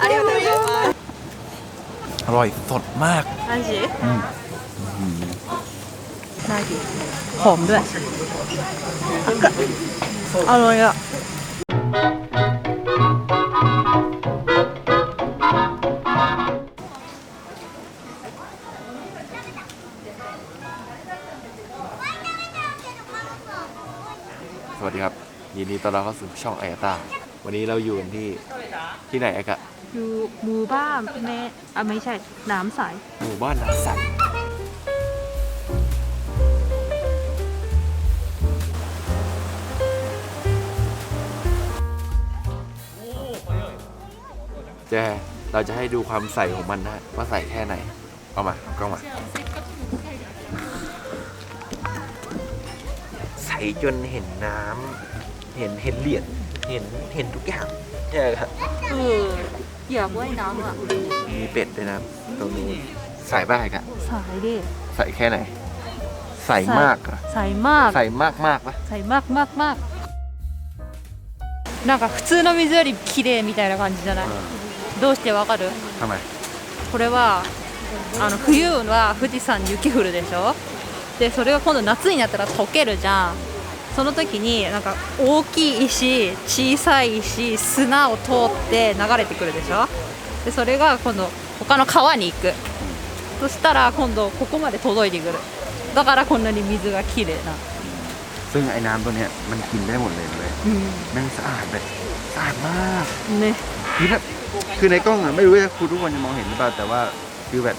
ありがとうございます อร่อยสดมาก マジ อืม ナギหอมด้วยอร่อยอ่ะ สวัสดีครับ ยินดีต้อนรับเข้าสู่ช่องไอตา วันนี้เราอยู่กันที่ที่ไหนอะกะอยู่หมู่บ้านแม่อะไม่ใช่น้ำใสหมู่บ้านน้ำใสแจเราจะให้ดูความใสของมันนะว่าใสแค่ไหน เอามาเอากล้องมา ใสจนเห็นน้ำเห็นเห็นเหรียญ เห็นเห็นทุกอย่างใช่ครับ เอออยากว่ายน้ำอ่ะ มีเป็ดด้วยนะตรงนี้ใส่บ้างกะ ใสดิ ใส่แค่ไหน ใส่มากเหรอ ใสมาก ใส่มากมากปะ ใสมากมากมากなんか普通の水より綺麗みたいな感じじゃないどうしてわかる ทำไม これはあの冬は富士山に雪降るでしょでそれが今度夏になったら溶けるじゃん その時になんか大きい石小さい石砂を通って流れてくるでしょでそれが今度他の川に行くそしたら今度ここまで届いてくるだからこんなに水が綺麗な ซึ่งไอ้น้ำตัวเนี้ยมันกินได้หมดเลยเลย う แม่งสะอาดแบบสะอาดมาก んね คือแบบคือในกล้องอะไม่รู้ว่าคุณทุกคนจะมองเห็นหรือเปล่าแต่ว่าคือแบบ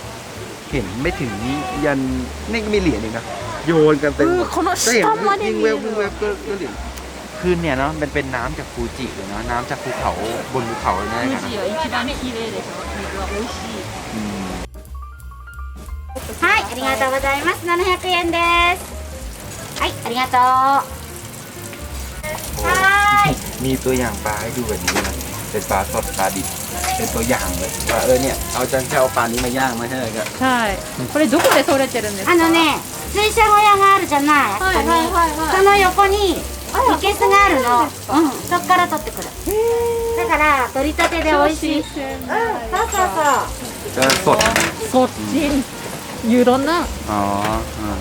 เห็นไม่ถึงยันนี่ก็มีเหรียญอีกนะ โยนกันเต็มหมด うんこの ก็เห็น 下まで ยิง 見 เว え ฟยิงเว る ฟก็ก็เหรียญคือเนี่ยเนาะมันเป็นน้ำจากฟูจิเลยเนาะน้ำจากภูเขาบนภูเขาเลยนะ 富士は一番綺麗でしょ水は美味しい อืม はい、ありがとうございます。700円です。はい、ありがとう。はーい。 มีตัวอย่างปลาให้ดูแบบนี้นะเป็นปลาสดปลาดิบ เป็นตัวอย่างเลยว่าเออเนี่ยเอาจังแค่เอาปลานี้มาย่างมาให้เลยก็ はいこれどこで取れてるんですかあのね、水車小屋があるじゃない。あそこにはいはいはいはいその横にいけすがあるの。うん、そっから取ってくる。だから取りたてで美味しい。うん、そうそうそう。 ก็สด สดจริงอยู่ร้อนนะ อ๋ออืม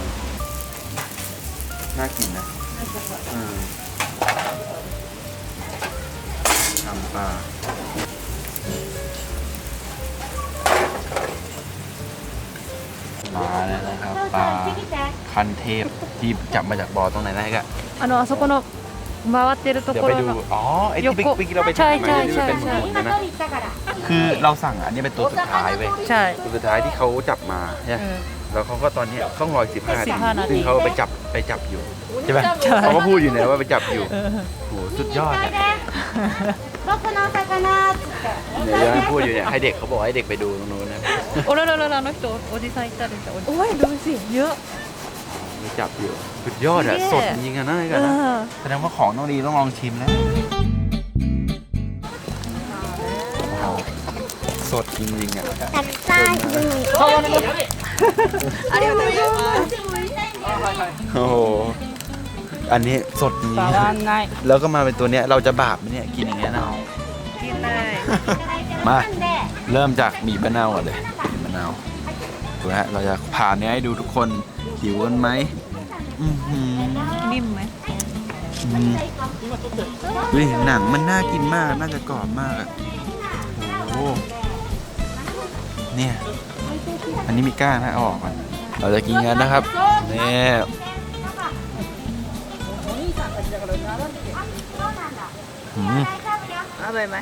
น่ากินนะอืมทำปลา มาแล้วนะครับปลาคันเทพที่จับมาจากบ่อตรงไหนนะก็ あのあそこの回ってると เดี๋ยว こ ไป ろ ดู の อ๋อไอ้ที่ไป 横 ไปกินเราไป ใช่ ถ่ายมา ใช่ ที่มันเป็น ใช่ หมุนๆ 今 นะ 取り行ったから。 คือเราสั่งอันนี้เป็นตัวสุดท้ายเว้ย ใช่ ตัวสุดท้ายที่เขาจับมาใช่ไหม เออ แล้วเขาก็ตอนเนี้ยต้องรอสิบห้านาที 15นาที ซึ่งเขาไปจับไปจับอยู่ใช่ไหม ใช่ เขาก็พูดอยู่เนี่ยว่าไปจับอยู่โหสุดยอด おい อะ で。僕のお魚っつって。 เนี่ยยังพูดอยู่เนี่ยให้เด็กเขาบอกให้เด็กไปดูตรงนู้นนะ おららららあの人おじさんいたでしょおいดูสิเยอะ มีจับอยู่สุดยอดอะ เนี่ย สดจริงๆอะนะไอ้ เอ กันนะ อ แสดงว่าของต้องดีต้องลองชิมแล้วว้าวสดจริงๆอะ たくさん。ありがとうございます โอ้โห อันนี้สดนี้ว่แล้วก็มาเป็นตัวเนี้ยเราจะบาปไหมเนี่ยกินอย่างเงี้ยนาะกินเลยมา เริ่มจากหมี่มะนาวก่อนเลยหมี่มะนาวดูนะฮะเราจะผ่านเนี้ยให้ดูทุกคนหิวกันไหมอื้นิ่มไหมอืมดูดิหนังมันน่ากินมากน่าจะกรอบมากอะโอ้โหเนี่ย อันนี้มีก้างนะเอออกก่อนเราจะกินกันนะครับเนี่ย อืม อร่อยไหม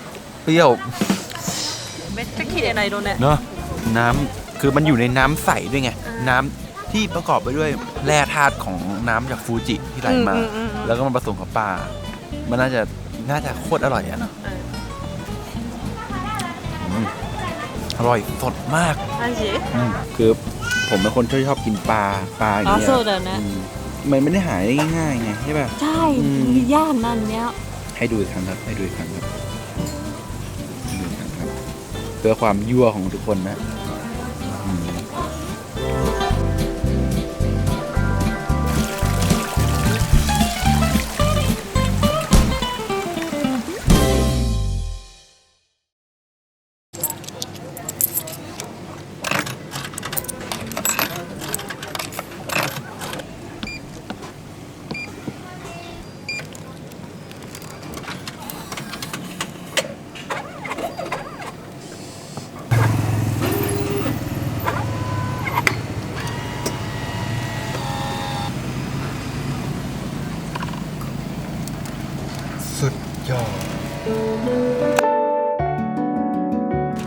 เปรี้ยว めっちゃ綺麗な色ね เนอะน้ำคือมันอยู่ในน้ำใสด้วยไง น้ำที่ประกอบไปด้วยแร่ธาตุของน้ำจากฟูจิที่ไหลมา อืมอืมอืม แล้วก็มาผสมกับปลา มันน่าจะน่าจะโคตรอร่อยอะมอร่อยสดมาก マジ อืมคือผมเป็นคนที่ชอบกินปลาปลาอย่าง あ เงี้ย そうだよね อืมมันไม่ได้หายได้ง่ายๆไงใช่ป่ะ ใช่ อืม ย่านนั้นเนี้ย ให้ดูอีกครั้งครับ ให้ดูอีกครั้งครับให้ดูอีกครั้งครับ เพื่อความยั่วของทุกคนนะ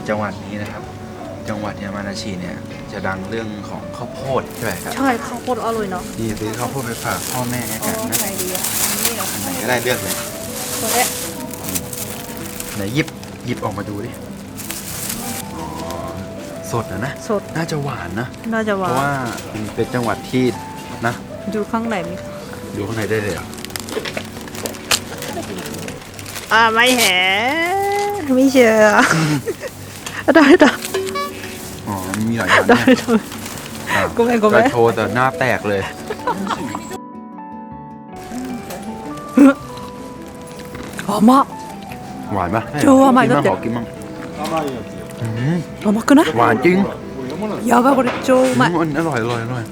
จังหวัดนี้นะครับ จังหวัดยามานาชิเนี่ยจะดังเรื่องของข้าวโพดใช่ไหมครับใช่ข้าวโพดอร่อยเนาะดีซื้อข้าวโพดไปฝากพ่อแม่กันนะไหนดีอะนี่เหรออันไหนก็ได้เลือกเลยこれไหนหยิบหยิบออกมาดูดิอ๋อสดนะนะสดน่าจะหวานนะน่าจะหเพวาราะว่านเป็นจังหวัดที่นะ ดูข้างในมีดูข้างในได้เลยเหร อ อ่าไม่เห็นไม่เชื่อได้ได้ อ๋อมีหลายอย่าง ได้ นะ ได้ อ่ะ ごめんごめんจะโชว์แต่หน้าแตกเลย 甘っ หวานปะ 超甘い กิน だって บ้างขอกินบ้างอืม 甘くない หวานจริง やばいこれ超うまい อืมอร่อยอร่อยอร่อย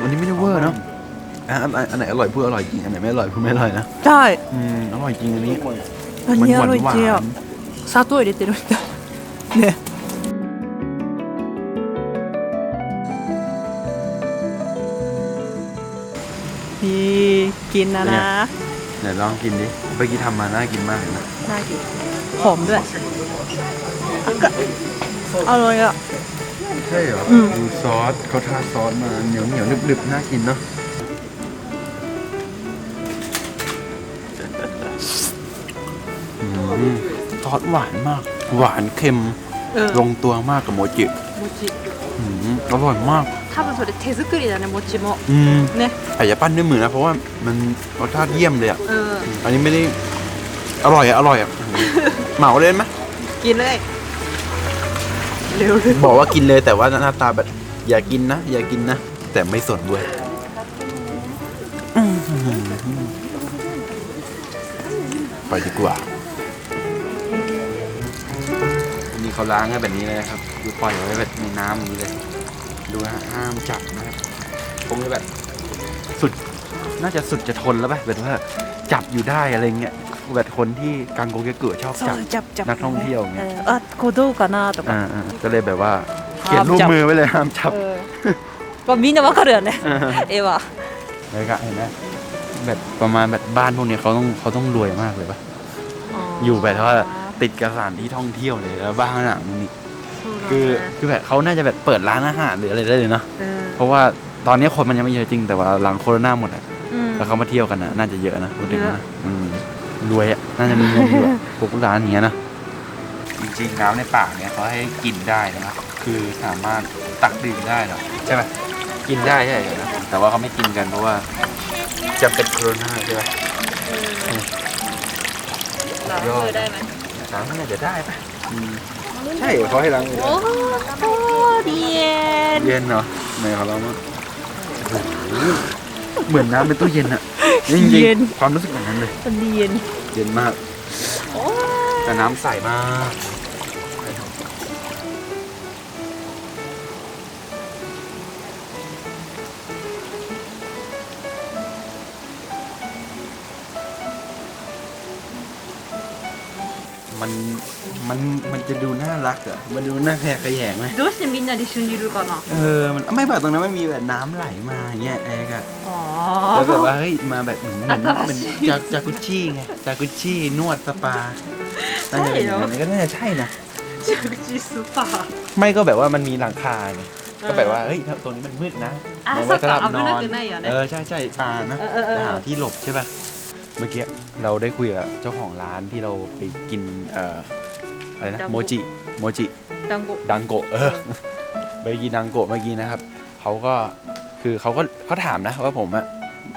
วันนี้ไม่ได้เวอร์เนาะ อ่ะอันอันอันไหนอร่อยพูดอร่อยจริงอันไหนไม่อร่อยพูดไม่อร่อยนะ ใช่ อืมอร่อยจริงอันนี้ อัน มัน นี้ ห อ วาน ร่อย หวา จริงอ่ะ น 砂糖入れてるみたいねนี่กินนะนะ ไหนลองกินดิเมื่อกี้ทำมาน่ากินมากเลยนะ น่ากินหอมด้วยอร่อยอ่ะ ใช่เหรอ อืม ดูซอสเขาทาซอสมาเหนียวเหนียวๆหนึบๆน่ากินเนาะ ซอสหวานมาก หวานเค็ม ลงตัวมากกับโมจิโมจิอร่อยมากถ้ามันสุดเทสกุรินะโมจิโมอืมเนี่ยแต่อย่าปั้นด้วยมือนะเพราะว่ามันรสชาติเยี่ยมเลยอะอันนี้ไม่ได้อร่อยอะอร่อยอะเหมาเล่นไหมกินเลยเร็วบอกว่ากินเลยแต่ว่าหน้าตาแบบอย่ากินนะอย่ากินนะ แต่ไม่สนด้วยไปดีกว่า เขาล้างให้แบบนี้เลยครับดูปล่อยไว้แบบในน้ำนี้เลย ดูฮะห้ามจับนะครับคงจะแบบสุดน่าจะสุดจะทนแล้วป่ะแบบว่าจับอยู่ได้อะไรเงี้ยแบบคนที่กังโกเกเกิชอบจับจบจบนักท่องเที่ยวเงี้ยเออโคโดกาน่าตกอ่ก็เลยแบบว่าเขียนรูปมือไว้เลยห้ามจับก็มีนะว่าเขาเรือนเนี่ยเอวะเลยก็เห็นไหมแบบประมาณแบบบ้านพวกนี้เขาต้องเขาต้องรวยมากเลยป่ะอยู่แบบว่า ติดกับสถานที่ท่องเที่ยวเลยแล้วบ้านหลังนี้คือคือแบบเขาน่าจะแบบเปิดร้านอาหารหรืออะไรได้เลยเนาะเออเพราะว่าตอนนี้คนมันยังไม่เยอะจริงแต่ว่าหลังโควิดหมดอะอืมแล้วเขามาเที่ยวกันนะน่าจะเยอะนะพูดถึงเยนะอะอืมรวยอะน่าจะมีเงินอยู่อะพวกร้านอย่างเงี้ยนะจริงๆน้ำในป่าเนี้ยเขาให้กินได้นะครับคือสามารถตักดื่มได้เหรอใช่ไหมกินได้ใช่ไหมแต่ว่าเขาไม่กินกันเพราะว่าจะเป็นโควิดใช่ไหมล้างมือได้ไหม ล้างน่าจะได้ปะอืมใช่เขาให้ล้างมือโอ้โหเรียนเย็นเนาะไหนเขาล้างมั้งโอ้โหเหมือนน้ำเป็นตู้เย็นอะจริงเย็นๆความรู้สึกแบบนั้นเลยเรียนเย็นมากโอ้แต่น้ำใสมาก มันมันมันจะดูน่ารักเหรอะมันดูน่าแพรขยงไหม どうしてみんなで一緒にいるかな เออ มันไม่แบบตรงนั้นไม่มีแบบน้ำไหลมาอย่างเงี้ยเอกอะ อ๋อ แล้วแบบว่าเฮ้ยมาแบบเหมือนเหมือน 新しい เหมือนจากจากกุชี่ไงจากกุชี่นวดสปาน่าจะเป็นอย่างนั้นก็น่าจะใช่นะ ジャグジースーパー ไม่ก็แบบว่ามันมีหลังคาไงก็แบบว่าเฮ้ยตรงนี้มันมืดนะ อ่ะ เอาไว้สำหรับ そっか นอน 危なくないよね เออใช่ใช่ปานะ เออเออเออ จะหาที่หลบใช่ป่ะเ มื่อกี้เราได้คุยกับเจ้าของร้านที่เราไปกินเอ่ออะไรนะดังโก โมจิโมจิ団子ดังโกะเออไปกินดังโกะเมื่อกี้นะครับเขาก็คือเขาก็เขาถามนะว่าผมอะ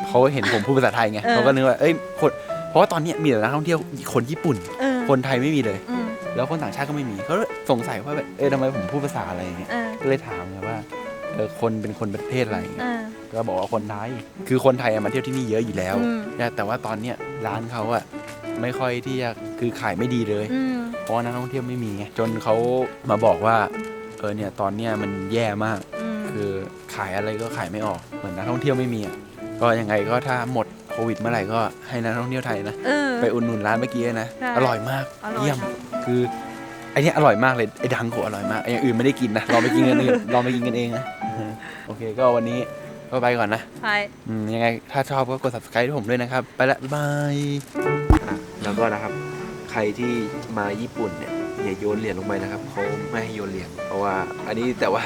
เขาเห็นผมพูดภาษาไทยไงเออ เขาก็นึกว่าเอ้ยคนเพราะว่าตอนเนี้ยมีแต่นักท่องเที่ยวคนญี่ปุ่น เออคนไทยไม่มีเลย อืมแล้วคนต่างชาติก็ไม่มีเขาสงสัยว่าแบบเออทำไมผมพูดภาษาอะไรอย่างเงี้ยเออก็เลยถามไงว่าเออคนเป็นคนประเทศอะไรอย่างเอเงี้ยอ ก็บอกว่าคนไทย คือคนไทยอะมาเที่ยวที่นี่เยอะอยู่แล้ว อืม แต่ว่าตอนเนี้ยร้านเขาอะไม่ค่อยที่จะคือขายไม่ดีเลย อืม เพราะว่านักท่องเที่ยวไม่มีไงจนเขามาบอกว่าเออเนี่ยตอนเนี้ยมันแย่มาก อืม คือขายอะไรก็ขายไม่ออกเหมือนนักท่องเที่ยวไม่มีอะก็ยังไงก็ถ้าหมดโควิดเมื่อไหร่ก็ให้นักท่องเที่ยวไทยนะ เออ ไปอุดหนุนร้านเมื่อกี้นะ ใช่อร่อยมากอร่อย เยี่ยมค่ะคือไอเนี้ยอร่อยมากเลยไอดังโกะอร่อยมากไออย่างอื่นไม่ได้กินนะลองไปกินกันเอง ลองไปกินกันเองนะ โอเคก็วันนี้ ก็ไปก่อนนะใช่ยังไงถ้าชอบก็กด subscribe ให้ผมด้วยนะครับ ไปละบายบาย อ่แล้วก็นะครับ ใครที่มาญี่ปุ่นเนี่ยอย่าโยนเหรียญลงไปนะครับเขาไม่ให้โยนเหรียญเพราะว่า อันนี้แต่ว่า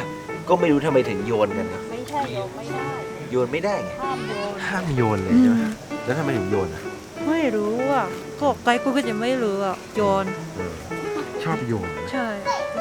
ก็ไม่รู้ทำไมถึงโยนกันนะไม่ใช่โยนไม่ได้โยนไม่ได้ไงห้ามโยนห้ามโยนเลยใช่ไหมแล้วทำไมถึงโยนอะไม่รู้อะก็ไกลกูก็จะไม่รู้อะโยนชอบโยน ใช่